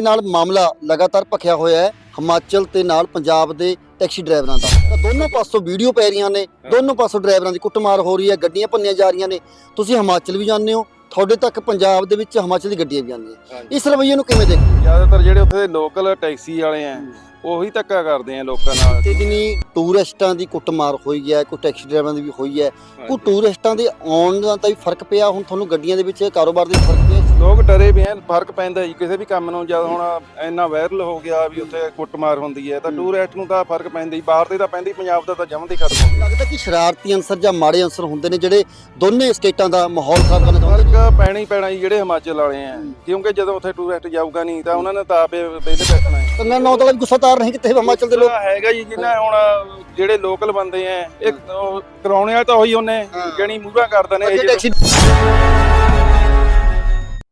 ਤਰੀਕੇ ਨਾਲ ਮਾਮਲਾ ਲਗਾਤਾਰ ਭਖਿਆ ਹੋਇਆ ਹੈ। ਹਿਮਾਚਲ ਤੇ ਨਾਲ ਪੰਜਾਬ ਦੇ ਟੈਕਸੀ ਡਰਾਈਵਰਾਂ ਦਾ। ਤਾਂ ਦੋਨੋਂ ਪਾਸੋਂ ਵੀਡੀਓ ਪੈ ਰਹੀਆਂ ਨੇ। ਦੋਨੋਂ ਪਾਸੋਂ ਡਰਾਈਵਰਾਂ ਦੀ ਕੁੱਟਮਾਰ ਹੋ ਰਹੀ ਹੈ। ਗੱਡੀਆਂ ਭੰਨੀਆਂ ਜਾ ਰਹੀਆਂ ਨੇ। ਤੁਸੀਂ ਹਿਮਾਚਲ ਵੀ ਜਾਂਦੇ ਹੋ। ਤੁਹਾਡੇ ਤੱਕ ਪੰਜਾਬ ਦੇ ਵਿੱਚ ਹਿਮਾਚਲ ਦੀ ਗੱਡੀਆਂ ਵੀ ਆਉਂਦੀਆਂ। ਇਸ ਰਵੱਈਏ ਨੂੰ ਕਿਵੇਂ ਦੇਖਦੇ? ਜ਼ਿਆਦਾਤਰ ਜਿਹੜੇ ਉੱਥੇ ਦੇ ਲੋਕਲ ਟੈਕਸੀ ਵਾਲੇ ਆ ਉਹੀ ਧੱਕਾ ਕਰਦੇ ਆ ਲੋਕਾਂ ਨਾਲ। ਤੇ ਦਿਨੀ ਟੂਰਿਸਟਾਂ ਦੀ ਕੁੱਟਮਾਰ ਹੋਈ ਹੈ ਕੋਈ ਟੈਕਸੀ ਡਰਾਈਵਰਾਂ ਦੀ ਵੀ ਹੋਈ ਹੈ ਕੋਈ ਟੂਰਿਸਟਾਂ ਦੇ ਆਉਣ ਦਾ ਤਾਂ ਵੀ ਫ਼ਰਕ ਪਿਆ। ਹੁਣ ਤੁਹਾਨੂੰ ਗੱਡੀਆਂ ਦੇ ਵਿੱਚ ਕਾਰੋਬਾਰ ਦੇ ਫ਼ਰਕ ਪਿਆ। ਲੋਕ ਡਰੇ ਵੀ ਆ ਫ਼ਰਕ ਪੈਂਦਾ ਜੀ ਕਿਸੇ ਵੀ ਕੰਮ ਨੂੰ ਜਦ ਹੁਣ ਇੰਨਾ ਵਾਇਰਲ ਹੋ ਗਿਆ ਵੀ ਉੱਥੇ ਕੁੱਟਮਾਰ ਹੁੰਦੀ ਹੈ ਤਾਂ ਟੂਰਿਸਟ ਨੂੰ ਤਾਂ ਫ਼ਰਕ ਪੈਂਦਾ ਹੀ ਬਾਹਰ ਦੇ ਤਾਂ ਪੈਂਦਾ ਪੰਜਾਬ ਦਾ ਤਾਂ ਜਮਨ ਦੀ ਖਤਮ ਹੋ ਲੱਗਦਾ ਕਿ ਸ਼ਰਾਰਤੀ ਅੰਸਰ ਜਾਂ ਮਾੜੇ ਅੰਸਰ ਹੁੰਦੇ ਨੇ ਜਿਹੜੇ ਦੋਨੇ ਸਟੇਟਾਂ ਦਾ ਮਾਹੌਲ ਖਰਾਬ ਕਰਨਾ ਚਾਹੁੰਦੇ ਫ਼ਰਕ ਪੈਣਾ ਹੀ ਪੈਣਾ ਜੀ ਜਿਹੜੇ ਹਿਮਾਚਲ ਵਾਲੇ ਆ ਕਿਉਂਕਿ ਜਦੋਂ ਉੱਥੇ ਟੂਰਿਸਟ ਜਾਊਗਾ ਨਹੀਂ ਤਾਂ ਉਹਨਾਂ ਨੇ ਤਾਂ ਆਪੇ ਵਿਹਲੇ ਬੈਠਣਾ ਹੈ। ਕੰਨਾਂ ਨੌ ਵੀ ਗੁੱਸਾ ਤਾਰ ਨਹੀਂ ਕਿਤੇ ਹਿਮਾਚਲ ਦੇ ਲੋਕ? ਹੈਗਾ ਜੀ ਜਿੰਨਾ ਹੁਣ ਜਿਹੜੇ ਲੋਕਲ ਬੰਦੇ ਆ ਇੱਕ ਉਹ ਕਰਾਉਣੇ ਵਾਲੇ ਤਾਂ ਉਹੀ ਉਹਨੇ। ਜਣੀ ਮੂਹਰਾ ਕਰਦਾ ਨੇ ਇਹ ਟੈਕਸੀ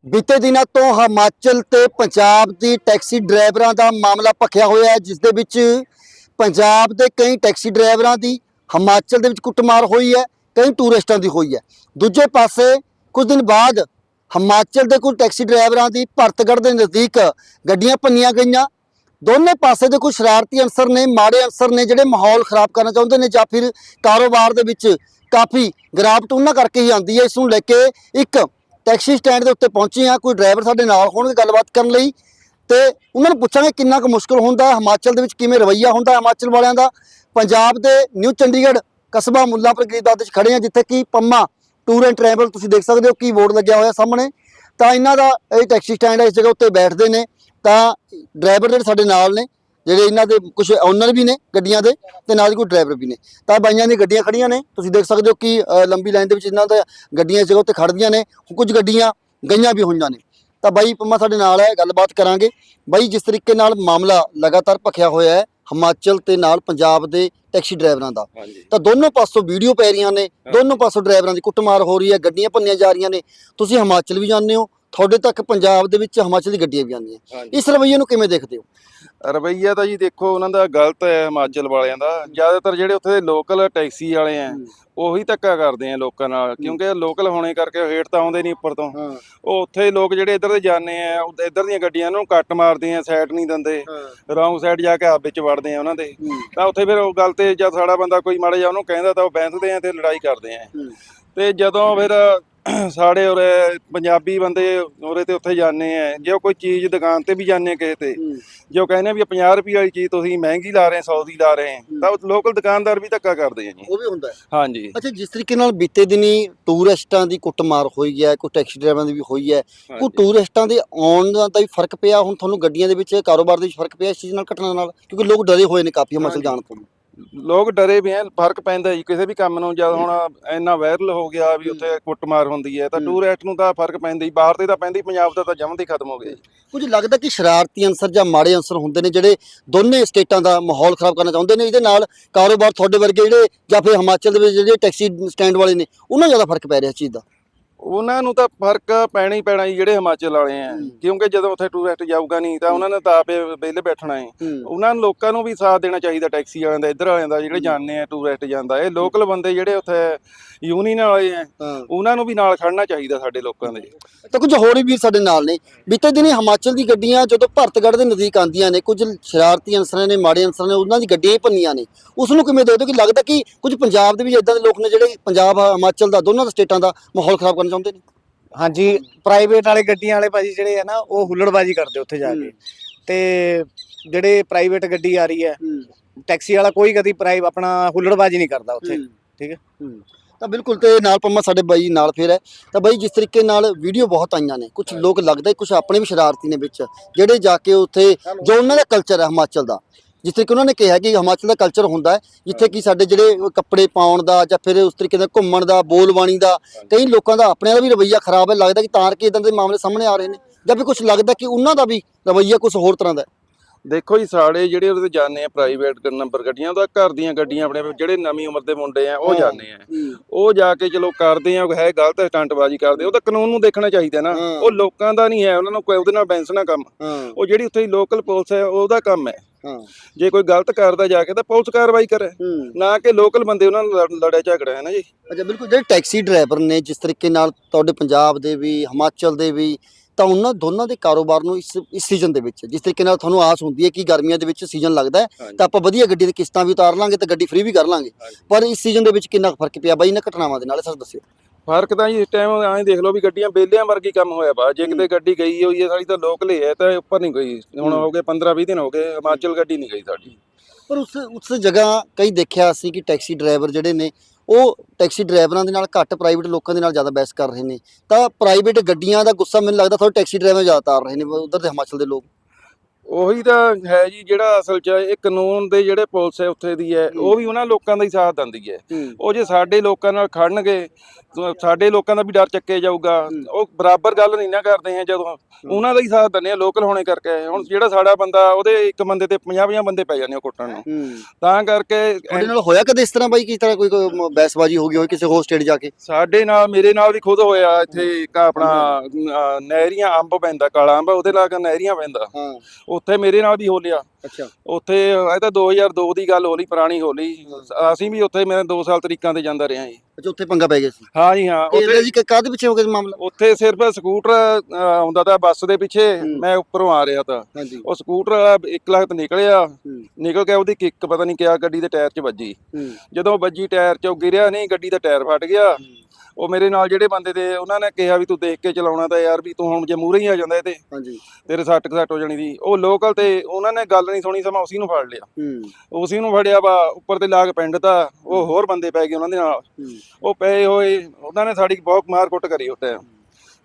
ਬੀਤੇ ਦਿਨਾਂ ਤੋਂ ਹਿਮਾਚਲ ਤੇ ਪੰਜਾਬ ਦੀ ਟੈਕਸੀ ਡਰਾਈਵਰਾਂ ਦਾ ਮਾਮਲਾ ਭਖਿਆ ਹੋਇਆ ਹੈ ਜਿਸ ਦੇ ਵਿੱਚ ਪੰਜਾਬ ਦੇ ਕਈ ਟੈਕਸੀ ਡਰਾਈਵਰਾਂ ਦੀ ਹਿਮਾਚਲ ਦੇ ਵਿੱਚ ਕੁੱਟਮਾਰ ਹੋਈ ਹੈ, ਕਈ ਟੂਰਿਸਟਾਂ ਦੀ ਹੋਈ ਹੈ। ਦੂਜੇ ਪਾਸੇ, ਕੁਝ ਦਿਨ ਬਾਅਦ ਹਿਮਾਚਲ ਦੇ ਕੁਝ ਟੈਕਸੀ ਡਰਾਈਵਰਾਂ ਦੀ ਭਰਤਗੜ੍ਹ ਦੇ ਨਜ਼ਦੀਕ ਗੱਡੀਆਂ ਭੰਨੀਆਂ ਗਈਆਂ। ਦੋਨੇ ਪਾਸੇ ਦੇ ਕੁਝ ਸ਼ਰਾਰਤੀ ਅਨਸਰ ਨੇ, ਮਾੜੇ ਅਨਸਰ ਨੇ, ਜਿਹੜੇ ਮਾਹੌਲ ਖਰਾਬ ਕਰਨਾ ਚਾਹੁੰਦੇ ਨੇ ਜਾਂ ਫਿਰ ਕਾਰੋਬਾਰ ਦੇ ਵਿੱਚ ਕਾਫੀ ਗਿਰਾਵਟ ਉਹਨਾਂ ਕਰਕੇ ਹੀ ਆਉਂਦੀ ਹੈ। ਇਸ ਨੂੰ ਲੈ ਕੇ ਇੱਕ ਟੈਕਸੀ ਸਟੈਂਡ ਦੇ ਉੱਤੇ ਪਹੁੰਚੇ ਹਾਂ, ਕੋਈ ਡਰਾਈਵਰ ਸਾਡੇ ਨਾਲ ਹੋਣਗੇ ਗੱਲਬਾਤ ਕਰਨ ਲਈ ਤੇ ਉਹਨਾਂ ਨੂੰ ਪੁੱਛਾਂਗੇ ਕਿੰਨਾ ਕੁ ਮੁਸ਼ਕਲ ਹੁੰਦਾ ਹਿਮਾਚਲ ਦੇ ਵਿੱਚ ਕਿਵੇਂ ਰਵੱਈਆ ਹੁੰਦਾ ਹਿਮਾਚਲ ਵਾਲਿਆਂ ਦਾ। ਪੰਜਾਬ ਦੇ ਨਿਊ ਚੰਡੀਗੜ੍ਹ ਕਸਬਾ ਮੁੱਲਾਂਪੁਰ ਗਰੀਦਾਦ ਵਿੱਚ ਖੜੇ ਆ ਜਿੱਥੇ ਕਿ ਪੰਮਾ ਟੂਰ ਐਂਡ ਟਰੈਵਲ ਤੁਸੀਂ ਦੇਖ ਸਕਦੇ ਹੋ ਕੀ ਬੋਰਡ ਲੱਗਿਆ ਹੋਇਆ ਸਾਹਮਣੇ। ਤਾਂ ਇਹਨਾਂ ਦਾ ਇਹ ਟੈਕਸੀ ਸਟੈਂਡ ਹੈ, ਇਸ ਜਗ੍ਹਾ ਉੱਤੇ ਬੈਠਦੇ ਨੇ। ਤਾਂ ਡਰਾਈਵਰ ਜਿਹੜੇ ਸਾਡੇ ਨਾਲ ਨੇ ਜਿਹੜੇ ਇਹਨਾਂ ਦੇ ਕੁਝ ਓਨਰ ਵੀ ਨੇ ਗੱਡੀਆਂ ਦੇ ਤੇ ਨਾਲ ਕੋਈ ਡਰਾਈਵਰ ਵੀ ਨੇ। ਤਾਂ ਬਾਈਆਂ ਦੀਆਂ ਗੱਡੀਆਂ ਖੜੀਆਂ ਨੇ। ਤੁਸੀਂ ਦੇਖ ਸਕਦੇ ਹੋ ਕਿ ਲੰਬੀ ਲਾਈਨ ਦੇ ਵਿੱਚ ਇਹਨਾਂ ਦਾ ਗੱਡੀਆਂ ਇਸ ਜਗ੍ਹਾ ਉੱਤੇ ਖੜਦੀਆਂ ਨੇ। ਕੁਝ ਗੱਡੀਆਂ ਗਈਆਂ ਵੀ ਹੋਈਆਂ ਨੇ। ਤਾਂ ਬਾਈ ਪੰਮਾ ਸਾਡੇ ਨਾਲ ਹੈ ਗੱਲਬਾਤ ਕਰਾਂਗੇ। ਬਾਈ ਜਿਸ ਤਰੀਕੇ ਨਾਲ ਮਾਮਲਾ ਲਗਾਤਾਰ ਭਖਿਆ ਹੋਇਆ ਹੈ ਹਿਮਾਚਲ ਤੇ ਨਾਲ ਪੰਜਾਬ ਦੇ ਟੈਕਸੀ ਡਰਾਈਵਰਾਂ ਦਾ। ਤਾਂ ਦੋਨੋਂ ਪਾਸੋਂ ਵੀਡੀਓ ਪੈ ਰਹੀਆਂ ਨੇ। ਦੋਨੋਂ ਪਾਸੋਂ ਡਰਾਈਵਰਾਂ ਦੀ ਕੁੱਟਮਾਰ ਹੋ ਰਹੀ ਹੈ ਗੱਡੀਆਂ ਭੰਨੀਆਂ ਜਾ ਰਹੀਆਂ ਨੇ। ਤੁਸੀਂ ਹਿਮਾਚਲ ਵੀ ਜਾਂਦੇ ਹੋ ਤੁਹਾਡੇ ਤੱਕ ਪੰਜਾਬ ਦੇ ਵਿੱਚ ਹਿਮਾਚਲ ਗੱਡੀਆਂ ਵੀ ਆਉਂਦੀਆਂ ਇਸ ਰਵੱਈਏ ਨੂੰ ਕਿਵੇਂ ਦੇਖਦੇ ਹੋ? ਰਵਈਆ ਤਾਂ ਜੀ ਦੇਖੋ ਉਹਨਾਂ ਦਾ ਗਲਤ ਹੈ ਹਿਮਾਚਲ ਵਾਲਿਆਂ ਦਾ। ਜ਼ਿਆਦਾਤਰ ਜਿਹੜੇ ਉੱਥੇ ਦੇ ਲੋਕਲ ਟੈਕਸੀ ਵਾਲੇ ਆ ਉਹੀ ਧੱਕਾ ਕਰਦੇ ਆ ਲੋਕਾਂ ਨਾਲ ਕਿਉਂਕਿ ਲੋਕਲ ਹੋਣੇ ਕਰਕੇ ਹੇਠ ਤਾਂ ਆਉਂਦੇ ਨਹੀਂ ਉੱਪਰ ਤੋਂ। ਉਹ ਉੱਥੇ ਲੋਕ ਜਿਹੜੇ ਇੱਧਰ ਦੇ ਜਾਂਦੇ ਆ ਇੱਧਰ ਦੀਆਂ ਗੱਡੀਆਂ ਨੂੰ ਕੱਟ ਮਾਰਦੇ ਆ ਸਾਈਡ ਨਹੀਂ ਦਿੰਦੇ। ਰੌਂਗ ਸਾਈਡ ਜਾ ਕੇ ਆਪ ਵਿੱਚ ਵੜਦੇ ਆ ਉਹਨਾਂ ਦੇ। ਤਾਂ ਉੱਥੇ ਫਿਰ ਉਹ ਗੱਲ ਤੇ ਜਦ ਸਾਡਾ ਬੰਦਾ ਕੋਈ ਮਾੜਾ ਜਿਹਾ ਉਹਨੂੰ ਕਹਿੰਦਾ ਤਾਂ ਉਹ ਬੈਂਸਦੇ ਆ ਤੇ ਲੜਾਈ ਕਰਦੇ ਆ। ਤੇ ਜਦੋਂ ਫਿਰ ਸਾਡੇ ਉਰੇ ਪੰਜਾਬੀ ਬੰਦੇ ਉਰੇ ਤੇ ਉੱਥੇ ਜਾਂਦੇ ਆ। ਜੇ ਕੋਈ ਚੀਜ਼ ਦੁਕਾਨ ਤੇ ਵੀ ਜਾਂਦੇ ਆ ਕਿਸੇ ਤੇ ਜੇ ਕਹਿੰਦੇ ਵੀ ਇਹ 50 ਰੁਪਏ ਵਾਲੀ ਚੀਜ਼ ਤੁਸੀਂ ਮਹਿੰਗੀ ਲਾ ਰਹੇ 100 ਦੀ ਲਾ ਰਹੇ ਤਾਂ ਲੋਕਲ ਦੁਕਾਨਦਾਰ ਵੀ ਧੱਕਾ ਕਰਦੇ ਆ ਜੀ। ਉਹ ਵੀ ਹੁੰਦਾ। ਹੈ ਹਾਂਜੀ। ਅੱਛਾ ਜਿਸ ਤਰੀਕੇ ਨਾਲ ਬੀਤੇ ਦਿਨੀ ਟੂਰਿਸਟਾਂ ਦੀ ਕੁੱਟਮਾਰ ਹੋਈ ਹੈ ਕੋਈ ਟੈਕਸੀ ਡਰਾਈਵਰਾਂ ਦੀ ਵੀ ਹੋਈ ਹੈ ਕੋਈ। ਟੂਰਿਸਟਾਂ ਦੇ ਆਉਣ ਦਾ ਤਾਂ ਵੀ ਫ਼ਰਕ ਪਿਆ ਹੁਣ ਤੁਹਾਨੂੰ ਗੱਡੀਆਂ ਦੇ ਵਿੱਚ ਕਾਰੋਬਾਰ ਦੇ ਵਿੱਚ ਫ਼ਰਕ ਪਿਆ ਇਸ ਚੀਜ਼ ਨਾਲ ਘਟਨਾ ਨਾਲ? ਕਿਉਂਕਿ ਲੋਕ ਡਰੇ ਹੋਏ ਨੇ ਕਾਫੀ ਹਾਂਜੀ। ਜਾਣ ਤੋਂ। ਲੋਕ ਡਰੇ ਵੀ ਆ ਫ਼ਰਕ ਪੈਂਦਾ ਜੀ ਕਿਸੇ ਵੀ ਕੰਮ ਨੂੰ ਜਦ ਹੁਣ ਇੰਨਾ ਵਾਇਰਲ ਹੋ ਗਿਆ ਵੀ ਉੱਥੇ ਕੁੱਟਮਾਰ ਹੁੰਦੀ ਹੈ ਤਾਂ ਹੂੰ। ਟੂਰਿਸਟ ਨੂੰ ਤਾਂ ਫ਼ਰਕ ਪੈਂਦਾ ਹੀ ਬਾਹਰ ਦੇ ਤਾਂ ਪੈਂਦਾ ਹੀ ਪੰਜਾਬ ਦਾ ਤਾਂ ਜਮਨ ਦੀ ਖਤਮ ਹੋ ਗਿਆ ਜੀ। ਕੁਝ ਲੱਗਦਾ ਕਿ ਸ਼ਰਾਰਤੀ ਅੰਸਰ ਜਾਂ ਮਾੜੇ ਅੰਸਰ ਹੁੰਦੇ ਨੇ ਜਿਹੜੇ ਦੋਨੇ ਸਟੇਟਾਂ ਦਾ ਮਾਹੌਲ ਖਰਾਬ ਕਰਨਾ ਚਾਹੁੰਦੇ ਨੇ ਇਹਦੇ ਨਾਲ ਕਾਰੋਬਾਰ ਤੁਹਾਡੇ ਵਰਗੇ ਜਿਹੜੇ ਜਾਂ ਫਿਰ ਹਿਮਾਚਲ ਦੇ ਵਿੱਚ ਜਿਹੜੇ ਟੈਕਸੀ ਸਟੈਂਡ ਵਾਲੇ ਨੇ ਉਹਨਾਂ ਜ਼ਿਆਦਾ ਫ਼ਰਕ ਪੈ ਰਿਹਾ ਇਸ ਚੀਜ਼ ਦਾ? ਉਹਨਾਂ ਨੂੰ ਤਾਂ ਫ਼ਰਕ ਪੈਣਾ ਹੀ ਪੈਣਾ ਜੀ ਜਿਹੜੇ ਹਿਮਾਚਲ ਵਾਲੇ ਆ। ਕਿਉਂਕਿ ਜਦੋਂ ਉੱਥੇ ਟੂਰਿਸਟ ਜਾਊਗਾ ਨਹੀਂ ਤਾਂ ਉਹਨਾਂ ਨੇ ਤਾਂ ਆਪੇ ਵਿਹਲੇ ਬੈਠਣਾ ਹੈ। ਉਹਨਾਂ ਨੂੰ ਲੋਕਾਂ ਨੂੰ ਵੀ ਸਾਥ ਦੇਣਾ ਚਾਹੀਦਾ ਟੈਕਸੀ ਵਾਲਿਆਂ ਦਾ ਇੱਧਰ ਵਾਲਿਆਂ ਦਾ ਜਿਹੜੇ ਜਾਂਦੇ ਆ ਟੂਰਿਸਟ ਜਾਂਦਾ। ਇਹ ਲੋਕਲ ਬੰਦੇ ਜਿਹੜੇ ਉੱਥੇ ਯੂਨੀਅਨ ਵਾਲੇ ਆ ਉਹਨਾਂ ਨੂੰ ਵੀ ਨਾਲ ਖੜਨਾ ਚਾਹੀਦਾ ਸਾਡੇ ਲੋਕਾਂ ਦੇ। ਤਾਂ ਕੁਝ ਹੋਰ ਵੀ ਸਾਡੇ ਨਾਲ ਨੇ। ਬੀਤੇ ਦਿਨੀ ਹਿਮਾਚਲ ਦੀ ਗੱਡੀਆਂ ਜਦੋਂ ਭਰਤਗੜ੍ਹ ਦੇ ਨਜ਼ਦੀਕ ਆਉਂਦੀਆਂ ਨੇ ਕੁਝ ਸ਼ਰਾਰਤੀ ਅਨਸਰਾਂ ਨੇ ਮਾੜੇ ਅਨਸਰਾਂ ਨੇ ਉਹਨਾਂ ਦੀ ਗੱਡੀਆਂ ਹੀ ਭੰਨੀਆਂ ਨੇ। ਉਸ ਨੂੰ ਕਿਵੇਂ ਦੇਖਦੇ ਹੋ ਕਿ ਲੱਗਦਾ ਕਿ ਕੁਝ ਪੰਜਾਬ ਦੇ ਵੀ ਇਦਾਂ ਦੇ ਲੋਕ ਨੇ ਜਿਹੜੇ ਪੰਜਾਬ ਹਿਮਾਚਲ ਦਾ ਦੋਨਾਂ ਦਾ ਸਟੇਟਾਂ ਦਾ ਮਾਹੌਲ ਖਰਾਬ ਕਰਨਾ ਚਾਹੁੰਦੇ ਨੇ? ਹਾਂਜੀ ਪ੍ਰਾਈਵੇਟ ਵਾਲੇ ਗੱਡੀਆਂ ਵਾਲੇ ਭਾਜੀ ਜਿਹੜੇ ਆ ਨਾ ਉਹ ਹੁੱਲੜਬਾਜੀ ਕਰਦੇ ਉੱਥੇ ਜਾ ਕੇ। ਤੇ ਜਿਹੜੇ ਪ੍ਰਾਈਵੇਟ ਗੱਡੀ ਆ ਰਹੀ ਹੈ ਟੈਕਸੀ ਵਾਲਾ ਕੋਈ ਕਦੀ ਪ੍ਰਾਈਵ ਆਪਣਾ ਹੁੱਲੜਬਾਜੀ ਨਹੀਂ ਕਰਦਾ ਉੱਥੇ ਠੀਕ ਹੈ। ਤਾਂ ਬਿਲਕੁਲ ਤੇ ਨਾਲ ਪੰਮਾ ਸਾਡੇ ਬਾਈ ਨਾਲ ਫੇਰ ਹੈ। ਤਾਂ ਬਾਈ ਜਿਸ ਤਰੀਕੇ ਨਾਲ ਵੀਡੀਓ ਬਹੁਤ ਆਈਆਂ ਨੇ ਕੁਝ ਲੋਕ ਲੱਗਦਾ ਕੁਝ ਆਪਣੇ ਵੀ ਸ਼ਰਾਰਤੀ ਨੇ ਵਿੱਚ ਜਿਹੜੇ ਜਾ ਕੇ ਉੱਥੇ ਜੋ ਉਹਨਾਂ ਦਾ ਕਲਚਰ ਹੈ ਹਿਮਾਚਲ ਦਾ। ਜਿਸ ਤਰੀਕੇ ਉਹਨਾਂ ਨੇ ਕਿਹਾ ਕਿ ਹਿਮਾਚਲ ਦਾ ਕਲਚਰ ਹੁੰਦਾ ਹੈ ਜਿੱਥੇ ਕਿ ਸਾਡੇ ਜਿਹੜੇ ਕੱਪੜੇ ਪਾਉਣ ਦਾ ਜਾਂ ਫਿਰ ਉਸ ਤਰੀਕੇ ਦਾ ਘੁੰਮਣ ਦਾ ਬੋਲਬਾਣੀ ਦਾ ਕਈ ਲੋਕਾਂ ਦਾ ਆਪਣੇ ਦਾ ਵੀ ਰਵੱਈਆ ਖਰਾਬ ਹੈ ਲੱਗਦਾ ਕਿ ਤਾਰ ਕੇ ਇਦਾਂ ਦੇ ਮਾਮਲੇ ਸਾਹਮਣੇ ਆ ਰਹੇ ਨੇ ਜਾਂ ਵੀ ਕੁਝ ਲੱਗਦਾ ਕਿ ਉਹਨਾਂ ਦਾ ਵੀ ਰਵੱਈਆ ਕੁਝ ਹੋਰ ਤਰ੍ਹਾਂ ਦਾ ਦੇਖੋ ਜੀ ਸਾਡੇ ਜਿਹੜੇ ਉਹਦੇ ਤੇ ਜਾਂਦੇ ਆ ਪ੍ਰਾਈਵੇਟ ਨੰਬਰ ਗੱਡੀਆਂ ਉਹਦਾ ਘਰ ਦੀਆਂ ਗੱਡੀਆਂ ਆਪਣੇ ਜਿਹੜੇ ਨਵੀਂ ਉਮਰ ਦੇ ਮੁੰਡੇ ਆ ਉਹ। ਜਾਂਦੇ ਆ। ਉਹ ਜਾ ਕੇ ਚਲੋ ਕਰਦੇ ਆ ਹੈ ਗਲਤ ਸਟੰਟਬਾਜ਼ੀ ਕਰਦੇ ਉਹ ਤਾਂ ਕਾਨੂੰਨ ਨੂੰ ਦੇਖਣਾ ਚਾਹੀਦਾ ਨਾ। ਉਹ ਲੋਕਾਂ ਦਾ ਨਹੀਂ ਹੈ ਉਹਨਾਂ ਨੂੰ ਕੋਈ ਉਹਦੇ ਨਾਲ ਬੈਂਸਣਾ ਕੰਮ। ਹਾਂ। ਉਹ ਜਿਹੜੀ ਉੱਥੇ ਲੋਕਲ ਪੁਲਿਸ ਹੈ ਉਹਦਾ ਕੰਮ ਹੈ। ਹਾਂ। ਜੇ ਕੋਈ ਗਲਤ ਕਰਦਾ ਜਾ ਕੇ ਤਾਂ ਪੁਲਿਸ ਕਾਰਵਾਈ ਕਰੇ। ਨਾ ਕਿ ਲੋਕਲ ਬੰਦੇ ਉਹਨਾਂ ਨਾਲ ਲੜ- ਲੜਿਆ ਝਗੜਿਆ ਹੈ ਨਾ ਜੀ? ਅੱਛਾ ਬਿਲਕੁਲ ਜਿਹੜੇ ਟੈਕਸੀ ਡਰਾਈਵਰ ਨੇ ਜਿਸ ਤਰੀਕੇ ਨਾਲ ਤੁਹਾਡੇ ਪੰਜਾਬ ਦੇ ਵੀ ਹਿਮਾਚਲ ਦੇ ਵੀ ਤਾਂ ਉਹਨਾਂ ਦੋਨਾਂ ਦੇ ਕਾਰੋਬਾਰ ਨੂੰ ਇਸ ਇਸ ਸੀਜ਼ਨ ਦੇ ਵਿੱਚ ਜਿਸ ਤਰੀਕੇ ਨਾਲ ਤੁਹਾਨੂੰ ਆਸ ਹੁੰਦੀ ਹੈ ਕਿ ਗਰਮੀਆਂ ਦੇ ਵਿੱਚ ਸੀਜ਼ਨ ਲੱਗਦਾ ਹੈ ਤਾਂ ਆਪਾਂ ਵਧੀਆ ਗੱਡੀ ਦੀ ਕਿਸ਼ਤਾਂ ਵੀ ਉਤਾਰ ਲਾਂਗੇ ਤੇ ਗੱਡੀ ਫ੍ਰੀ ਵੀ ਕਰ ਲਾਂਗੇ। ਪਰ ਇਸ ਸੀਜ਼ਨ ਦੇ ਵਿੱਚ ਕਿੰਨਾ ਫ਼ਰਕ ਪਿਆ? ਬਾਈ ਇਹਨਾਂ ਘਟਨਾਵਾਂ ਦੇ ਨਾਲ ਸਰ ਦੱਸਿਓ। ਫ਼ਰਕ ਤਾਂ ਜੀ ਇਸ ਟਾਈਮ ਐਂ ਦੇਖ ਲਓ ਵੀ ਗੱਡੀਆਂ ਬੇਲਿਆਂ ਵਰਗੀ ਕੰਮ ਹੋਇਆ ਬਾ ਜੇ ਕਿਤੇ ਗੱਡੀ ਗਈ ਹੋਈ ਹੈ ਸਾਡੀ ਤਾਂ ਲੋਕਲ ਹੀ ਹੈ ਤਾਂ ਉੱਪਰ ਨਹੀਂ ਗਈ। ਹੁਣ ਹੂੰ। ਗਏ 15 20 ਦਿਨ ਹੋ ਗਏ ਹਿਮਾਚਲ ਗੱਡੀ ਨਹੀਂ ਗਈ ਸਾਡੀ। ਪਰ ਉਸ ਉਸ ਜਗ੍ਹਾ ਕਈ ਦੇਖਿਆ ਅਸੀਂ ਕਿ ਟੈਕਸੀ ਡਰਾਈਵਰ ਜਿਹੜੇ ਨੇ ਉਹ ਟੈਕਸੀ ਡਰਾਈਵਰਾਂ ਦੇ ਨਾਲ ਘੱਟ ਪ੍ਰਾਈਵੇਟ ਲੋਕਾਂ ਦੇ ਨਾਲ ਜ਼ਿਆਦਾ ਬਹਿਸ ਕਰ ਰਹੇ ਨੇ। ਤਾਂ ਪ੍ਰਾਈਵੇਟ ਗੱਡੀਆਂ ਦਾ ਗੁੱਸਾ ਮੈਨੂੰ ਲੱਗਦਾ ਥੋੜਾ ਟੈਕਸੀ ਡਰਾਈਵਰ ਜ਼ਿਆਦਾ ਤਾਰ ਰਹੇ ਨੇ ਉਧਰ ਦੇ ਹਿਮਾਚਲ ਦੇ ਲੋਕ। ਉਹੀ ਤਾਂ ਹੈ ਜੀ ਜਿਹੜਾ ਅਸਲ 'ਚ ਇਹ ਕਾਨੂੰਨ ਦੇ ਜਿਹੜੇ ਪੁਲਿਸ ਹੈ ਉੱਥੇ ਦੀ ਹੈ ਉਹ ਵੀ ਉਹਨਾਂ ਲੋਕਾਂ ਦਾ ਹੀ ਸਾਥ ਦਿੰਦੀ ਹੈ। ਉਹ ਜੇ ਸਾਡੇ ਲੋਕਾਂ ਨਾਲ ਖੜਨਗੇ ਸਾਡੇ ਲੋਕਾਂ ਦਾ ਵੀ ਡਰ ਚੱਕਿਆ ਜਾਊਗਾ। ਉਹ ਬਰਾਬਰ ਗੱਲ ਨਹੀਂ ਨਾ ਕਰਦੇ ਹੈ ਜਦੋਂ ਉਹਨਾਂ ਦਾ ਹੀ ਸਾਥ ਦਿੰਦੇ ਆ ਲੋਕਲ ਹੋਣੇ ਕਰਕੇ। ਹੁਣ ਜਿਹੜਾ ਸਾਡਾ ਬੰਦਾ ਉਹਦੇ ਇੱਕ ਬੰਦੇ ਤੇ 50 50 ਬੰਦੇ ਪੈ ਜਾਂਦੇ ਆ ਕੁੱਟਣ ਨੂੰ। ਤਾਂ ਕਰਕੇ ਤੁਹਾਡੇ ਨਾਲ ਹੋਇਆ ਕਦੇ ਇਸ ਤਰ੍ਹਾਂ ਬਾਈ ਕਿਸ ਤਰ੍ਹਾਂ ਕੋਈ ਬਹਿਸਬਾਜ਼ੀ ਹੋ ਗਈ ਹੋਵੇ ਕਿਸੇ ਹੋਰ ਸਟੇਟ ਜਾ ਕੇ? ਸਾਡੇ ਨਾਲ ਮੇਰੇ ਨਾਲ ਵੀ ਖੁਦ ਹੋਇਆ ਇੱਥੇ ਇੱਕ ਆਪਣਾ ਨਹਿਰੀਆਂ ਅੰਬ ਪੈਂਦਾ ਕਾਲਾ ਅੰਬ ਉਹਦੇ ਲਾਗ ਨਹਿਰੀਆਂ ਪੈਂਦਾ। ਉੱਥੇ ਮੇਰੇ ਨਾਲ ਵੀ ਹੋ ਲਿਆ। ਅੱਛਾ। ਉੱਥੇ ਇਹ ਤਾਂ 2002 ਦੀ ਗੱਲ ਹੋ ਲਈ ਪੁਰਾਣੀ ਹੋ ਲਈ ਅਸੀਂ ਵੀ ਉੱਥੇ ਮੈਂ 2 ਸਾਲ ਤਰੀਕਾਂ ਤੇ ਜਾਂਦਾ ਰਿਹਾ ਜੀ। ਅੱਛਾ ਉੱਥੇ ਪੰਗਾ ਪੈ ਗਿਆ ਸੀ? ਹਾਂ ਜੀ ਹਾਂ। ਉੱਥੇ ਜੀ ਕਾਹਦੇ ਪਿੱਛੇ ਹੋ ਗਿਆ ਮਾਮਲਾ? ਉੱਥੇ ਸਿਰਫ ਸਕੂਟਰ ਆਉਂਦਾ ਤਾਂ ਬੱਸ ਦੇ ਪਿੱਛੇ। ਮੈਂ ਉੱਪਰੋਂ ਆ ਰਿਹਾ ਤਾਂ। ਉਹ ਸਕੂਟਰ ਵਾਲਾ ਇੱਕ ਲੱਖ ਨਿਕਲਿਆ। ਹੂੰ। ਨਿਕਲ ਕੇ ਉਹਦੀ ਕਿੱਕ ਪਤਾ ਨਹੀਂ ਕਿਆ ਗੱਡੀ ਦੇ ਟਾਇਰ 'ਚ ਵੱਜੀ। ਜਦੋਂ ਵੱਜੀ ਟਾਇਰ 'ਚ ਉਹ ਗਿਰਿਆ ਨਹੀਂ ਗੱਡੀ ਦਾ ਟਾਇਰ ਫਟ ਗਿਆ। ਉਹ ਮੇਰੇ ਨਾਲ ਜਿਹੜੇ ਬੰਦੇ ਤੇ ਉਹਨਾਂ ਨੇ ਕਿਹਾ ਵੀ ਤੂੰ ਦੇਖ ਕੇ ਚਲਾਉਣਾ ਤਾਂ ਯਾਰ ਵੀ ਤੂੰ ਹੁਣ ਜੇ ਮੂਹਰੇ ਹੀ ਆ ਜਾਂਦਾ ਇਹਦੇ। ਹਾਂਜੀ। ਤੇਰੇ ਸੱਟ ਸੱਟ ਹੋ ਜਾਣੀ ਦੀ। ਉਹ ਲੋਕਲ ਤੇ ਉਹਨਾਂ ਨੇ ਗੱਲ ਨਹੀਂ ਸੁਣੀ ਸਮਾਂ ਉਸੇ ਨੂੰ ਫੜ ਲਿਆ। ਹੂੰ। ਉਸੇ ਨੂੰ ਫੜਿਆ ਵਾ ਉੱਪਰ ਤੇ ਲਾ ਕੇ ਪਿੰਡ ਤਾਂ ਉਹ ਹੋਰ ਬੰਦੇ ਪੈ ਗਏ ਉਹਨਾਂ ਦੇ ਨਾਲ। ਉਹ ਪਏ ਹੋਏ ਉਹਨਾਂ ਨੇ ਸਾਡੀ ਬਹੁਤ ਮਾਰ ਕੁੱਟ ਕਰੀ ਟਾਈਮ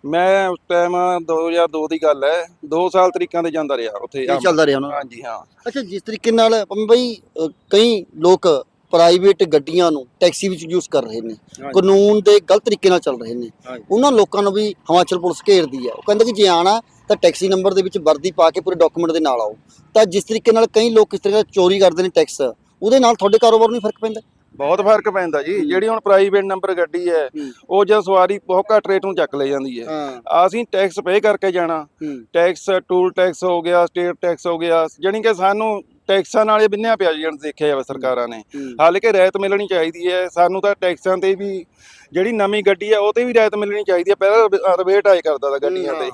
ਮੈਂ ਉਸ ਟਾਈਮ 2002 ਦੀ ਗੱਲ ਹੈ 2 ਸਾਲ ਤਰੀਕਾਂ ਤੇ ਜਾਂਦਾ ਰਿਹਾ ਉੱਥੇ। ਇਹ ਚੱਲਦਾ ਰਿਹਾ ਉਹਨਾਂ ਹਾਂਜੀ ਹਾਂ। ਅੱਛਾ ਜਿਸ ਤਰੀਕੇ ਨਾਲ ਪੰਮੀ ਬਾਈ ਅ, ਕਈ ਲੋਕ ਪ੍ਰਾਈਵੇਟ ਗੱਡੀਆਂ ਨੂੰ ਟੈਕਸੀ ਵਿੱਚ ਯੂਜ਼ ਕਰ ਰਹੇ ਨੇ। ਕਾਨੂੰਨ ਦੇ ਗਲਤ ਤਰੀਕੇ ਨਾਲ ਚੱਲ ਰਹੇ ਨੇ। ਉਹਨਾਂ ਲੋਕਾਂ ਨੂੰ ਵੀ ਹਿਮਾਚਲ ਪੁਲਿਸ ਘੇਰਦੀ ਹੈ ਉਹ ਕਹਿੰਦੇ ਕਿ ਜੇ ਆਣਾ ਤਾਂ ਟੈਕਸੀ ਨੰਬਰ ਦੇ ਵਿੱਚ ਵਰਦੀ ਪਾ ਕੇ ਪੂਰੇ ਡਾਕੂਮੈਂਟ ਦੇ ਨਾਲ ਆਓ। ਤਾਂ ਜਿਸ ਤਰੀਕੇ ਨਾਲ ਕਈ ਲੋਕ ਇਸ ਤਰੀਕੇ ਨਾਲ ਚੋਰੀ ਕਰਦੇ ਨੇ ਟੈਕਸ ਉਹਦੇ ਨਾਲ ਤੁਹਾਡੇ ਕਾਰੋਬਾਰ ਨੂੰ ਫ਼ਰਕ ਪੈਂਦਾ? ਬਹੁਤ ਫ਼ਰਕ ਪੈਂਦਾ ਜੀ। ਜਿਹੜੀ ਹੁਣ ਪ੍ਰਾਈਵੇਟ ਨੰਬਰ ਗੱਡੀ ਹੈ। ਉਹ ਜਦ ਸਵਾਰੀ ਬਹੁਤ ਘੱਟ ਰੇਟ ਨੂੰ ਚੱਕ ਲੈ ਜਾਂਦੀ ਹੈ। ਅਸੀਂ ਟੈਕਸ ਪੇ ਕਰਕੇ ਜਾਣਾ। ਟੈਕਸ ਟੂਲ ਟੈਕਸ ਹੋ ਗਿਆ ਸਟੇਟ ਟੈਕਸ ਹੋ ਗਿਆ। ਜਾਣੀ ਕਿ ਸਾਨੂੰ ਟੈਕਸਾਂ ਨਾਲ ਬਿੰਨਿਆ ਪਿਆ ਜੀ ਦੇਖਿਆ ਜਾਵੇ ਸਰਕਾਰਾਂ ਨੇ। ਹਾਲਾਂਕਿ ਰਿਆਇਤ ਮਿਲਣੀ ਚਾਹੀਦੀ ਹੈ। ਸਾਨੂੰ ਤਾਂ ਟੈਕਸਾਂ ਤੇ ਵੀ ਜਿਹੜੀ ਨਵੀਂ ਗੱਡੀ ਹੈ ਉਹ ਤੇ ਵੀ ਰਿਆਇਤ ਮਿਲਣੀ ਚਾਹੀਦੀ ਹੈ। ਪਹਿਲਾਂ ਰਿਬੇਟ ਆਏ ਕਰਦਾ ਤਾ ਗੱਡੀਆਂ ਤੇ।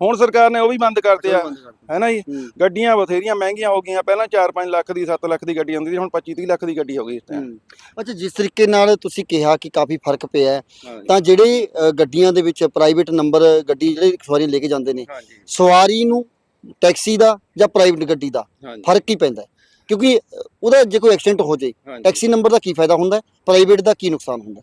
ਹੁਣ ਸਰਕਾਰ ਨੇ ਉਹ ਵੀ ਬੰਦ ਕਰਤੇ ਆ ਹੈ ਨਾ ਜੀ? ਗੱਡੀਆਂ ਬਥੇਰੀਆਂ ਮਹਿੰਗੀਆਂ ਹੋ ਗਈਆਂ। ਪਹਿਲਾਂ 4-5 ਲੱਖ ਦੀ 7 ਲੱਖ ਦੀ ਗੱਡੀ ਆਉਂਦੀ ਸੀ। ਹੁਣ 25-30 ਲੱਖ ਦੀ ਗੱਡੀ ਹੋ ਗਈ ਇਸ ਟਾਈਮ। ਅੱਛਾ ਜਿਸ ਤਰੀਕੇ ਨਾਲ ਤੁਸੀਂ ਕਿਹਾ ਕਿ ਕਾਫੀ ਫ਼ਰਕ ਪਿਆ ਤਾਂ ਜਿਹੜੇ ਗੱਡੀਆਂ ਦੇ ਵਿੱਚ ਪ੍ਰਾਈਵੇਟ ਨੰਬਰ ਗੱਡੀ ਜਿਹੜੇ ਸਵਾਰੀ ਲੈ ਕੇ ਜਾਂਦੇ ਨੇ ਸਵਾਰੀ ਨੂੰ ਟੈਕਸੀ ਦਾ ਜਾਂ ਪ੍ਰਾਈਵੇਟ ਗੱਡੀ ਦਾ ਹਾਂਜੀ ਫ਼ਰਕ ਹੀ ਪੈਂਦਾ ਹੈ। ਕਿਉਂਕਿ ਅ, ਉਹਦਾ ਜੇ ਕੋਈ ਐਕਸੀਡੈਂਟ ਹੋ ਜਾਏ ਹਾਂਜੀ। ਟੈਕਸੀ ਨੰਬਰ ਦਾ ਕੀ ਫਾਇਦਾ ਹੁੰਦਾ ਪ੍ਰਾਈਵੇਟ ਦਾ ਕੀ ਨੁਕਸਾਨ ਹੁੰਦਾ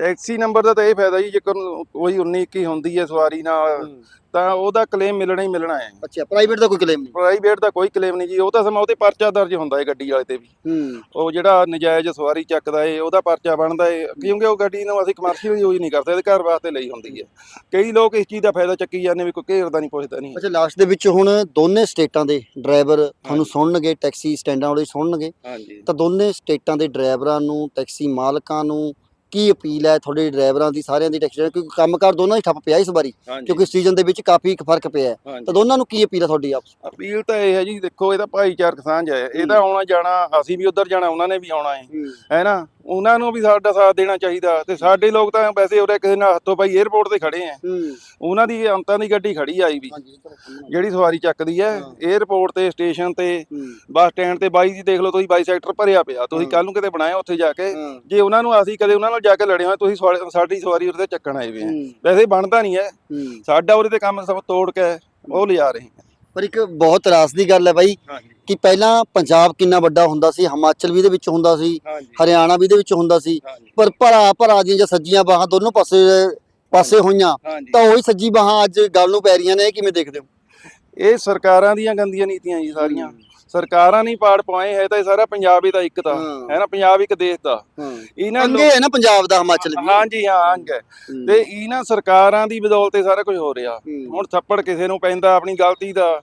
ਟੈਕਸੀ ਨੰਬਰ ਦਾ ਤਾਂ ਇਹ ਫਾਇਦਾ ਜੀ ਜੇਕਰ ਕੋਈ 19 21 ਹੁੰਦੀ ਹੈ ਸਵਾਰੀ ਨਾਲ ਤਾਂ ਉਹਦਾ ਕਲੇਮ ਮਿਲਣਾ ਹੀ ਮਿਲਣਾ ਹੈ। ਅੱਛਾ ਪ੍ਰਾਈਵੇਟ ਦਾ ਕੋਈ ਕਲੇਮ ਨਹੀਂ? ਪ੍ਰਾਈਵੇਟ ਦਾ ਕੋਈ ਕਲੇਮ ਨਹੀਂ ਜੀ ਉਹ ਤਾਂ ਸਮਾਂ ਉਹਤੇ ਪਰਚਾ ਦਰਜ ਹੁੰਦਾ ਹੈ ਗੱਡੀ ਵਾਲੇ ਤੇ ਵੀ। ਉਹ ਜਿਹੜਾ ਨਜਾਇਜ਼ ਸਵਾਰੀ ਚੱਕਦਾ ਏ ਉਹਦਾ ਪਰਚਾ ਬਣਦਾ ਏ ਕਿਉਂਕਿ ਉਹ ਗੱਡੀ ਨੂੰ ਅਸੀਂ ਕਮਰਸ਼ੀਅਲ ਯੂਜ਼ ਨਹੀਂ ਕਰਦੇ ਇਹਦੇ ਘਰ ਵਾਸਤੇ ਲਈ ਹੁੰਦੀ ਹੈ। ਕਈ ਲੋਕ ਇਸ ਚੀਜ਼ ਦਾ ਫਾਇਦਾ ਚੱਕੀ ਜਾਂਦੇ ਵੀ ਕੋਈ ਘੇਰਦਾ ਨਹੀਂ ਪੁੱਛਦਾ ਨਹੀਂ। ਅੱਛਾ ਲਾਸਟ ਦੇ ਵਿੱਚ ਹੁਣ ਦੋਨੇ ਸਟੇਟਾਂ ਦੇ ਡਰਾਈਵਰ ਤੁਹਾਨੂੰ। ਸੁਣਨਗੇ ਟੈਕਸੀ ਸਟੈਂਡਾਂ ਵਾਲੇ ਸੁਣਨਗੇ। ਹਾਂਜੀ। ਤਾਂ ਦੋਨੇ ਸਟੇਟਾਂ ਦੇ ਡਰਾਈਵਰਾਂ ਨੂੰ ਟੈਕਸੀ ਮਾਲਕਾਂ ਨੂੰ ਕੀ ਅਪੀਲ ਹੈ ਤੁਹਾਡੇ ਡਰਾਈਵਰਾਂ ਦੀ ਸਾਰਿਆਂ ਦੀ ਟੈਕਸੀ ਕਿਉਂਕਿ ਕੰਮਕਾਰ ਦੋਨਾਂ ਹੀ ਠੱਪ ਪਿਆ ਇਸ ਵਾਰੀ ਕਿਉਂਕਿ ਸੀਜ਼ਨ ਦੇ ਵਿੱਚ ਕਾਫੀ ਇੱਕ ਫ਼ਰਕ ਪਿਆ ਹੈ। ਤਾਂ ਦੋਨਾਂ ਨੂੰ ਕੀ ਅਪੀਲ ਹੈ ਤੁਹਾਡੀ ਆਪਸ ਅਪੀਲ ਤਾਂ ਇਹ ਹੈ ਜੀ ਦੇਖੋ ਇਹ ਤਾਂ ਭਾਈਚਾਰਕ ਸਾਂਝ ਹੈ। ਇਹਦਾ ਆਉਣਾ ਜਾਣਾ ਅਸੀਂ ਵੀ ਉੱਧਰ ਜਾਣਾ ਉਹਨਾਂ ਨੇ ਵੀ ਆਉਣਾ ਹੈ। ਹੈ। ਨਾ? ਉਹਨਾਂ ਨੂੰ ਵੀ ਸਾਡਾ ਸਾਥ ਦੇਣਾ ਚਾਹੀਦਾ। ਤੇ ਸਾਡੇ ਲੋਕ ਤਾਂ ਵੈਸੇ ਉਰੇ ਕਿਸੇ ਨਾਲ ਹੱਥੋਂ ਪਾਈ 에어ਪੋਰਟ ਤੇ ਖੜੇ ਆ ਉਹਨਾਂ ਦੀ ਅੰਤਾਂ ਦੀ ਗੱਡੀ ਖੜੀ ਆਈ ਵੀ। ਜਿਹੜੀ ਸਵਾਰੀ ਚੱਕਦੀ ਹੈ 에어ਪੋਰਟ ਤੇ ਸਟੇਸ਼ਨ ਤੇ ਬੱਸ ਸਟੈਂਡ ਤੇ ਬਾਈ ਜੀ ਦੇਖ ਲਓ ਤੁਸੀਂ ਬਾਈ ਸੈਕਟਰ ਭਰਿਆ ਪਿਆ। ਤੁਸੀਂ ਕੱਲ ਨੂੰ ਕਿਤੇ ਬਣਾਇਆ ਉੱਥੇ ਜਾ ਕੇ। ਜੇ ਉਹਨਾਂ ਨੂੰ ਅਸੀਂ ਕਦੇ ਉਹਨਾਂ ਜਾ ਕੇ ਲੜੇ ਹੋਏ ਤੁਸੀਂ ਸਵਾ- ਸਾਡੀ ਸਵਾਰੀ ਉਹਦੇ ਤੇ ਚੱਕਣ ਆਏ ਵੇ ਆ। ਹੂੰ। ਵੈਸੇ ਬਣਦਾ ਨਹੀਂ ਹੈ। ਹੂੰ। ਸਾਡਾ ਉਹਦੇ ਤੇ ਕੰਮ ਸਭ ਤੋੜ ਕੇ ਉਹ ਲਿਜਾ ਰਹੇ ਪਰ ਇੱਕ ਬਹੁਤ ਤਰਾਸ ਦੀ ਗੱਲ ਹੈ ਬਾਈ ਹਾਂਜੀ। ਕਿ ਪਹਿਲਾਂ ਪੰਜਾਬ ਕਿੰਨਾ ਵੱਡਾ ਹੁੰਦਾ ਸੀ ਹਿਮਾਚਲ ਵੀ ਇਹਦੇ ਵਿੱਚ ਹੁੰਦਾ ਸੀ ਹਾਂਜੀ। ਹਰਿਆਣਾ ਵੀ ਇਹਦੇ ਵਿੱਚ ਹੁੰਦਾ ਸੀ। ਹਾਂਜੀ। ਪਰ ਭਰਾ ਭਰਾ ਦੀਆਂ ਜਾਂ ਸੱਜੀਆਂ ਬਾਹਾਂ ਦੋਨੋਂ ਪਾਸੇ ਪਾਸੇ ਹੋਈਆਂ। ਹਾਂਜੀ। ਤਾਂ ਉਹੀ ਸੱਜੀ ਬਾਹਾਂ ਅੱਜ ਗੱਲ ਨੂੰ ਪੈ ਰਹੀਆਂ ਨੇ ਇਹ ਕਿਵੇਂ ਦੇਖਦੇ ਹੋ? ਇਹ ਸਰਕਾਰਾਂ ਦੀਆਂ ਗੰਦੀਆਂ ਨੀਤੀਆਂ ਜੀ ਸਾਰੀਆਂ। ਸਰਕਾਰਾਂ ਨਹੀਂ ਪਾੜ ਪਾਏ ਹੈ ਤਾਂ ਇਹ ਸਾਰਾ ਪੰਜਾਬ ਹੀ ਤਾਂ ਇੱਕ ਦਾ ਹਾਂ। ਨਾ? ਪੰਜਾਬ ਇੱਕ ਦੇਸ਼ ਦਾ। ਇਹਨਾਂ ਅੰਗੇ ਹੈ ਨਾ ਪੰਜਾਬ ਦਾ ਹਿਮਾਚਲ ਵੀ। ਹਾਂਜੀ ਹਾਂ ਅੰਗ ਹੈ। ਤੇ ਇਹਨਾਂ ਸਰਕਾਰਾਂ ਦੀ ਬਦੌਲਤ ਇਹ ਸਾਰਾ ਕੁਝ ਹੋ ਰਿਹਾ। ਹੁਣ ਥੱਪੜ ਕਿਸੇ ਨੂੰ ਪੈਂਦਾ ਆਪਣੀ ਗਲਤੀ ਦਾ।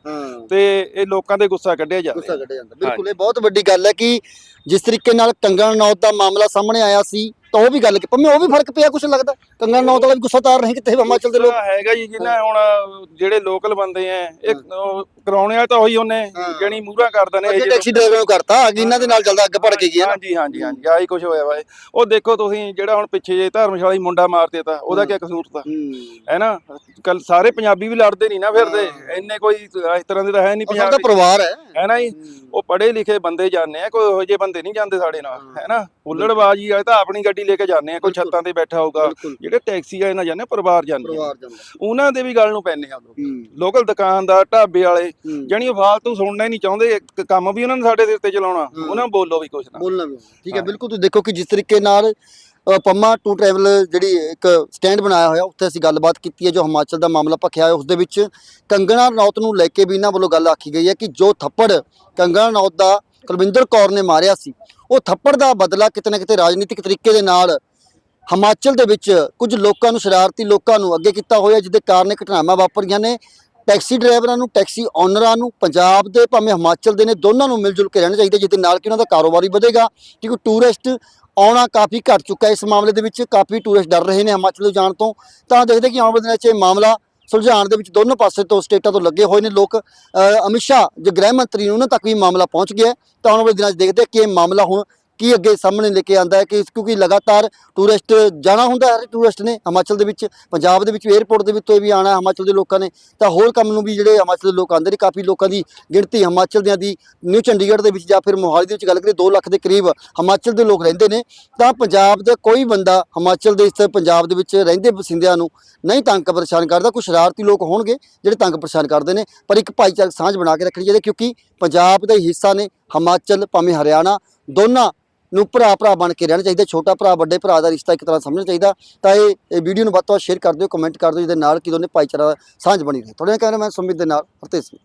ਤੇ ਇਹ ਲੋਕਾਂ ਦੇ ਗੁੱਸਾ ਕੱਢਿਆ ਜਾ ਗੁੱਸਾ ਕੱਢਿਆ ਜਾਂਦਾ। ਬਿਲਕੁਲ ਇਹ ਬਹੁਤ ਵੱਡੀ ਗੱਲ ਹੈ ਕਿ ਜਿਸ ਤਰੀਕੇ ਨਾਲ ਕੰਗਣਾ ਰਣੌਤ ਦਾ ਮਾਮਲਾ ਸਾਹਮਣੇ ਆਇਆ ਸੀ ਤਾਂ ਉਹ ਵੀ ਗੱਲ ਕਿ ਪੰਮੇ ਉਹ ਵੀ ਫ਼ਰਕ ਪਿਆ ਕੁਝ ਲੱਗਦਾ? ਕੰਗਣਾ ਰਣੌਤ ਵਾਲਾ ਵੀ ਗੁੱਸਾ ਤਾਰ ਰਹੇ ਕਿਤੇ ਹਿਮਾਚਲ ਦੇ ਲੋਕ। ਹੈਗਾ ਜੀ ਜਿੰਨਾ ਹੁਣ ਜਿਹੜੇ ਲੋਕਲ ਬੰਦੇ ਆ ਇਹ ਉਹ ਕਰਾਉਣੇ ਆ ਤਾਂ ਉਹੀ ਉਹਨੇ। ਜਣੀ ਮੂਹਰਾ ਕਰਦਾ ਨੇ ਅੱਗੇ ਟੈਕਸੀ ਡਰਾਈਵਰ ਨੂੰ ਕਰਤਾ ਅੱਗੇ ਇਹਨਾਂ ਦੇ ਨਾਲ ਚੱਲਦਾ ਅੱਗੇ ਭੜ ਕੇ ਗਿਆ ਹਾਂਜੀ ਹਾਂਜੀ ਹਾਂਜੀ ਆਹੀ ਕੁਝ ਹੋਇਆ ਵਾ। ਉਹ ਦੇਖੋ ਤੁਸੀਂ ਜਿਹੜਾ ਹੁਣ ਪਿੱਛੇ ਜੇ ਧਰਮਸ਼ਾਲਾ ਹੀ ਮੁੰਡਾ ਮਾਰ ਦਿੱਤਾ ਉਹਦਾ ਕੀ ਕਸੂਰ ਤਾ? ਹੈ। ਨਾ? ਕੱਲ ਸਾਰੇ ਪੰਜਾਬੀ ਵੀ ਲੜਦੇ ਨਹੀਂ ਨਾ ਫਿਰਦੇ ਇੰਨੇ ਕੋਈ ਇਸ ਤਰ੍ਹਾਂ ਦੇ ਤਾਂ ਹੈ ਨਹੀਂ ਉਹ ਸਭ ਦਾ ਪੰਜਾਬ। ਪਰਿਵਾਰ ਹੈ। ਹੈ ਨਾ ਜੀ? ਉਹ ਪੜ੍ਹੇ ਲਿਖੇ ਬੰਦੇ ਜਾਂਦੇ ਆ ਕੋਈ ਇਹੋ ਜਿਹੇ ਬੰਦੇ ਨਹੀਂ ਜਾਂਦੇ ਸਾਡੇ ਨਾਲ ਹੈ ਨਾ? ਹੁੱਲੜਬਾਜੀ ਵਾਲੇ ਤਾਂ ਆਪਣੀ ਗੱਡੀ ਲੈ ਕੇ ਜਾਂਦੇ ਆ ਕੋਈ। ਛੱਤਾਂ ਤੇ ਬੈਠਾ ਹੋਊਗਾ ਜਿਹੜੇ ਟੈਕਸੀ ਆ, ਪਰਿਵਾਰ ਜਾਂਦੇ। ਪਰਿਵਾਰ ਜਾਂਦਾ ਉਹਨਾਂ ਦੇ ਵੀ ਗੱਲ ਨੂੰ ਪੈਨੇ ਆ ਲੋਕਲ ਦੁਕਾਨਦਾਰ ਢਾਬੇ ਵਾਲੇ ਉਹ ਫਾਲਤੂ ਸੁਣਨਾ ਹੀ ਨਹੀਂ ਚਾਹੁੰਦੇ ਇੱਕ ਕੰਮ ਵੀ ਉਹਨਾਂ ਨੇ ਸਾਡੇ ਸਿਰ ਤੇ ਚਲਾਉਣਾ। ਉਹਨਾਂ ਬੋਲੋ ਵੀ ਕੁਛ ਨਾ ਬੋਲਣਾ ਵੀ ਠੀਕ ਹੈ। ਬਿਲਕੁਲ ਤੁਸੀਂ ਦੇਖੋ ਕਿ ਜਿਸ ਤਰੀਕੇ ਨਾਲ ਪੰਮਾ ਟੂ ਟਰੈਵਲ ਜਿਹੜੀ ਇੱਕ ਸਟੈਂਡ ਬਣਾਇਆ ਹੋਇਆ ਉੱਥੇ ਅਸੀਂ ਗੱਲਬਾਤ ਕੀਤੀ ਹੈ ਜੋ ਹਿਮਾਚਲ ਦਾ ਮਾਮਲਾ ਭਖਿਆ ਹੈ ਉਸ ਦੇ ਵਿੱਚ ਕੰਗਣਾ ਰਣੌਤ ਨੂੰ ਲੈ ਕੇ ਵੀ ਇਹਨਾਂ ਵੱਲੋਂ ਗੱਲ ਆਖੀ ਗਈ ਹੈ ਕਿ ਜੋ ਥੱਪੜ ਕੰਗਣਾ ਰਣੌਤ ਦਾ ਕੁਲਵਿੰਦਰ ਕੌਰ ਨੇ ਮਾਰਿਆ ਸੀ ਉਹ ਥੱਪੜ ਦਾ ਬਦਲਾ ਕਿਤੇ ਨਾ ਕਿਤੇ ਰਾਜਨੀਤਿਕ ਤਰੀਕੇ ਦੇ ਨਾਲ ਹਿਮਾਚਲ ਦੇ ਵਿੱਚ ਕੁਝ ਲੋਕਾਂ ਨੂੰ ਸ਼ਰਾਰਤੀ ਲੋਕਾਂ ਨੂੰ ਅੱਗੇ ਕੀਤਾ ਹੋਇਆ, ਜਿਹਦੇ ਕਾਰਨ ਘਟਨਾਵਾਂ ਵਾਪਰੀਆਂ ਨੇ। ਟੈਕਸੀ ਡਰਾਈਵਰਾਂ ਨੂੰ, ਟੈਕਸੀ ਓਨਰਾਂ ਨੂੰ, ਪੰਜਾਬ ਦੇ ਭਾਵੇਂ ਹਿਮਾਚਲ ਦੇ ਨੇ, ਦੋਨਾਂ ਨੂੰ ਮਿਲ ਜੁਲ ਕੇ ਰਹਿਣਾ ਚਾਹੀਦਾ, ਜਿਹਦੇ ਨਾਲ ਕਿ ਉਹਨਾਂ ਦਾ ਕਾਰੋਬਾਰ ਵੀ ਵਧੇਗਾ, ਕਿਉਂਕਿ ਟੂਰਿਸਟ ਆਉਣਾ ਕਾਫੀ ਘਟ ਚੁੱਕਾ ਇਸ ਮਾਮਲੇ ਦੇ ਵਿੱਚ। ਕਾਫੀ ਟੂਰਿਸਟ ਡਰ ਰਹੇ ਨੇ ਹਿਮਾਚਲ ਤੋਂ ਜਾਣ ਤੋਂ। ਤਾਂ ਦੇਖਦੇ ਕਿ ਆਉਣ ਵਾਲੇ ਦਿਨਾਂ 'ਚ ਇਹ ਮਾਮਲਾ ਸੁਲਝਾਉਣ ਦੇ ਵਿੱਚ ਦੋਨੋਂ ਪਾਸੇ ਤੋਂ ਸਟੇਟਾਂ ਤੋਂ ਲੱਗੇ ਹੋਏ ਨੇ ਲੋਕ। ਅ, ਅਮਿਤ ਸ਼ਾਹ ਜੋ ਗ੍ਰਹਿ ਮੰਤਰੀ ਨੇ ਉਹਨਾਂ ਤੱਕ ਵੀ ਮਾਮਲਾ ਪਹੁੰਚ ਗਿਆ ਤਾਂ ਆਉਣ ਵਾਲੇ ਦਿਨਾਂ 'ਚ ਦੇਖਦੇ ਹਾਂ ਕਿ ਇਹ ਮਾਮਲਾ ਹੁਣ ਕੀ ਅੱਗੇ ਸਾਹਮਣੇ ਲੈ ਕੇ ਆਂਦਾ ਹੈ ਕਿ ਕਿਉਂਕਿ ਲਗਾਤਾਰ ਟੂਰਿਸਟ ਜਾਣਾ ਹੁੰਦਾ ਹੈ ਟੂਰਿਸਟ ਨੇ ਹਿਮਾਚਲ ਦੇ ਵਿੱਚ, ਪੰਜਾਬ ਦੇ ਵਿੱਚ 에ਅਰਪੋਰਟ ਦੇ ਵਿੱਚੋਂ ਵੀ ਆਣਾ ਹਿਮਾਚਲ ਦੇ ਲੋਕਾਂ ਨੇ, ਤਾਂ ਹੋਰ ਕੰਮ ਨੂੰ ਵੀ ਜਿਹੜੇ ਹਿਮਾਚਲ ਦੇ ਲੋਕ ਆਉਂਦੇ ਨੇ, ਕਾਫੀ ਲੋਕਾਂ ਦੀ ਗਿਣਤੀ ਹਿਮਾਚਲ ਦਿਆਂ ਦੀ, ਨਿਊ ਚੰਡੀਗੜ੍ਹ ਦੇ ਵਿੱਚ ਜਾਂ ਫਿਰ ਮੋਹਾਲੀ ਦੇ ਵਿੱਚ ਗੱਲ ਕਰੀਏ 2 ਲੱਖ ਦੇ ਕਰੀਬ ਹਿਮਾਚਲ ਦੇ ਲੋਕ ਰਹਿੰਦੇ ਨੇ, ਤਾਂ ਪੰਜਾਬ ਦਾ ਕੋਈ ਬੰਦਾ ਹਿਮਾਚਲ ਦੇ ਇਸ ਪੰਜਾਬ ਦੇ ਵਿੱਚ ਰਹਿੰਦੇ ਵਸਿੰਦਿਆਂ ਨੂੰ ਨਹੀਂ ਤੰਗ ਪਰੇਸ਼ਾਨ ਕਰਦਾ ਕੁਝ ਸ਼ਰਾਰਤੀ ਲੋਕ ਹੋਣਗੇ ਜਿਹੜੇ ਤੰਗ ਪਰੇਸ਼ਾਨ ਕਰਦੇ ਨੇ, ਪਰ ਇੱਕ ਭਾਈਚਾਰਕ ਸਾਂਝ ਬਣਾ ਕੇ ਰੱਖਣੀ ਚਾਹੀਦੀ ਕਿਉਂਕਿ ਪੰਜਾਬ ਦਾ ਹੀ ਹਿੱਸਾ ਨੇ ਹਿਮਾਚਲ, ਭਾਵੇਂ ਹਰਿਆਣਾ, ਦੋਨਾਂ ਨੂੰ ਭਰਾ ਭਰਾ ਬਣ ਕੇ ਰਹਿਣਾ ਚਾਹੀਦਾ, ਛੋਟਾ ਭਰਾ, ਵੱਡੇ ਭਰਾ ਦਾ ਰਿਸ਼ਤਾ ਇੱਕ ਤਰ੍ਹਾਂ ਸਮਝਣਾ ਚਾਹੀਦਾ। ਤਾਂ ਇਹ ਵੀਡੀਓ ਨੂੰ ਵੱਧ ਤੋਂ ਵੱਧ ਸ਼ੇਅਰ ਕਰ ਦਿਓ ਕਮੈਂਟ ਕਰ ਦਿਓ, ਜਿਹਦੇ ਨਾਲ ਕਿ ਦੋਨੇ ਭਾਈਚਾਰਾ ਸਾਂਝ ਬਣੀ ਰਹੇ। ਤੁਹਾਡੇ ਕੈਮਰਾਮੈਨ ਸੁਮਿਤ ਦੇ ਨਾਲ ਹਰਤੇਜ ਸਿੰਘ।